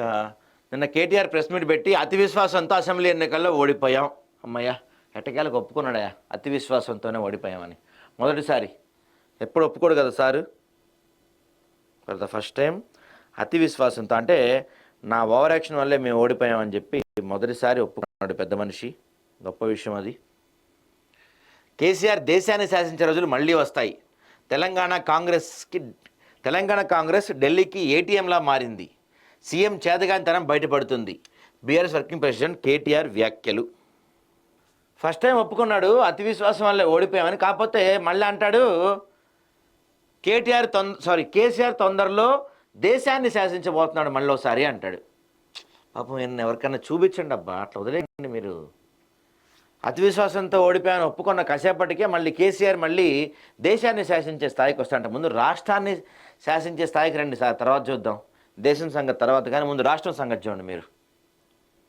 ఇంకా నిన్న KTR press meet పెట్టి అతి విశ్వాసంతో అసెంబ్లీ ఎన్నికల్లో ఓడిపోయాం. అమ్మయ్యా ఎట్టకేలకు ఒప్పుకున్నాడయా అతి విశ్వాసంతోనే ఓడిపోయామని. మొదటిసారి ఎప్పుడు ఒప్పుకోడు కదా sir? For the first time అతి విశ్వాసంతో అంటే నా ఓవర్ యాక్షన్ వల్లే మేము ఓడిపోయామని చెప్పి మొదటిసారి ఒప్పుకున్నాడు పెద్ద మనిషి. గొప్ప విషయం అది. కేసీఆర్ దేశాన్ని శాసించే రోజులు మళ్ళీ వస్తాయి. తెలంగాణ కాంగ్రెస్కి తెలంగాణ కాంగ్రెస్ ఢిల్లీకి ఏటీఎంలా మారింది. సీఎం చేతగానితనం బయటపడుతుంది. బీఆర్ఎస్ వర్కింగ్ ప్రెసిడెంట్ కేటీఆర్ వ్యాఖ్యలు. ఫస్ట్ టైం ఒప్పుకున్నాడు అతి విశ్వాసం వల్లే ఓడిపోయామని కాకపోతే మళ్ళీ అంటాడు కేటీఆర్ తొంద సారీ కేసీఆర్ తొందరలో దేశాన్ని శాసించబోతున్నాడు మళ్ళీ ఒకసారి అంటాడు. పాపం నేను ఎవరికైనా చూపించండి అబ్బా అట్లా వదిలేయండి మీరు. అతి విశ్వాసంతో ఓడిపోయాను ఒప్పుకున్న కాసేపటికే మళ్ళీ కేసీఆర్ మళ్ళీ దేశాన్ని శాసించే స్థాయికి వస్తాంట ముందు రాష్ట్రాన్ని శాసించే స్థాయికి రండి సార్ తర్వాత చూద్దాం. దేశం సంగతి తర్వాత కానీ ముందు రాష్ట్రం సంగతి చూడండి మీరు.